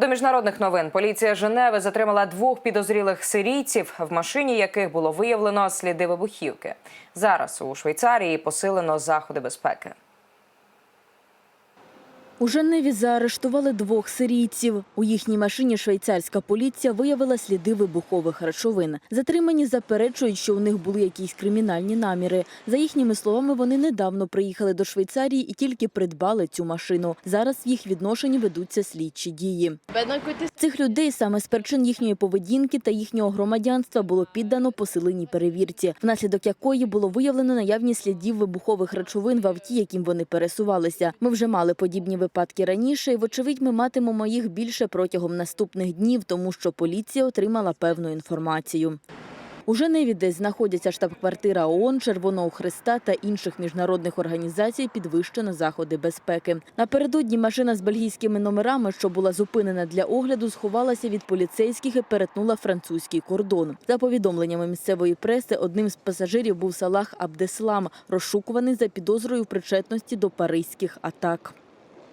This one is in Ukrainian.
До міжнародних новин поліція Женеви затримала двох підозрілих сирійців, в машині яких було виявлено сліди вибухівки. Зараз у Швейцарії посилено заходи безпеки. У Женеві заарештували двох сирійців. У їхній машині швейцарська поліція виявила сліди вибухових речовин. Затримані заперечують, що у них були якісь кримінальні наміри. За їхніми словами, вони недавно приїхали до Швейцарії і тільки придбали цю машину. Зараз в їх відношенні ведуться слідчі дії. Цих людей саме з причин їхньої поведінки та їхнього громадянства було піддано посиленій перевірці, внаслідок якої було виявлено наявність слідів вибухових речовин в авті, яким вони пересувалися. Ми вже мали подібні випадки раніше, і вочевидь, ми матимемо їх більше протягом наступних днів, тому що поліція отримала певну інформацію. У Женеві, де знаходяться штаб-квартира ООН, Червоного Христа та інших міжнародних організацій, підвищено заходи безпеки. Напередодні машина з бельгійськими номерами, що була зупинена для огляду, сховалася від поліцейських і перетнула французький кордон. За повідомленнями місцевої преси, одним з пасажирів був Салах Абдеслам, розшукуваний за підозрою причетності до паризьких атак.